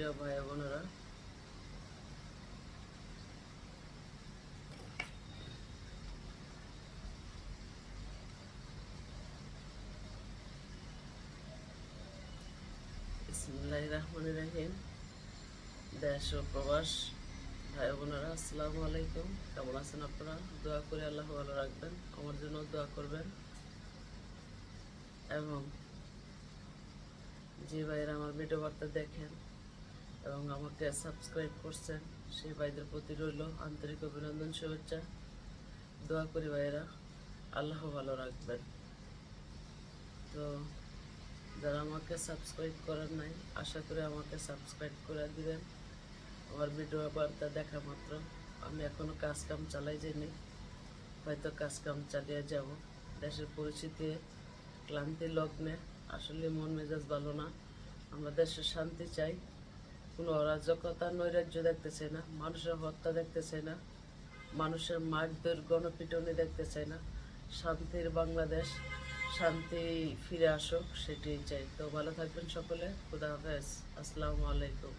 প্রিয় ভাই বোনেরা। দেশ ও প্রবাস, ভাই বোনেরা, আসসালামু আলাইকুম। কেমন আছেন আপনারা? দোয়া করে আল্লাহ ভালো রাখবেন, আমার জন্য দোয়া করবেন। এবং যে ভাইয়েরা, আমার ভিডিও বার্তা দেখেন। এবং আমাকে সাবস্ক্রাইব করছেন সেই ভাইদের প্রতি রইল আন্তরিক অভিনন্দন, শুভেচ্ছা। দোয়া করি ভাইয়েরা, আল্লাহ ভালো রাখবেন। তো যারা আমাকে সাবস্ক্রাইব করার নাই, আশা করি আমাকে সাবস্ক্রাইব করে দিবেন। আমার ভিডিও বার্তা দেখা মাত্র। আমি এখনও কাজ কাম চালাই যাইনি, হয়তো কাজ কাম চালিয়ে যাব। দেশের পরিস্থিতি, ক্লান্তি, লগ্নে আসলে মন মেজাজ ভালো না। আমরা দেশে শান্তি চাই। কোনো অরাজকতা নৈরাজ্য দেখতেছে না, মানুষের হত্যা দেখতেছে না, মানুষের মারধর, গণপিটনে দেখতেছে না। শান্তির বাংলাদেশ, শান্তি ফিরে আসুক, সেটাই চাই। তো ভালো থাকবেন সকলে। খুদা হাফেজ। আসসালামু আলাইকুম।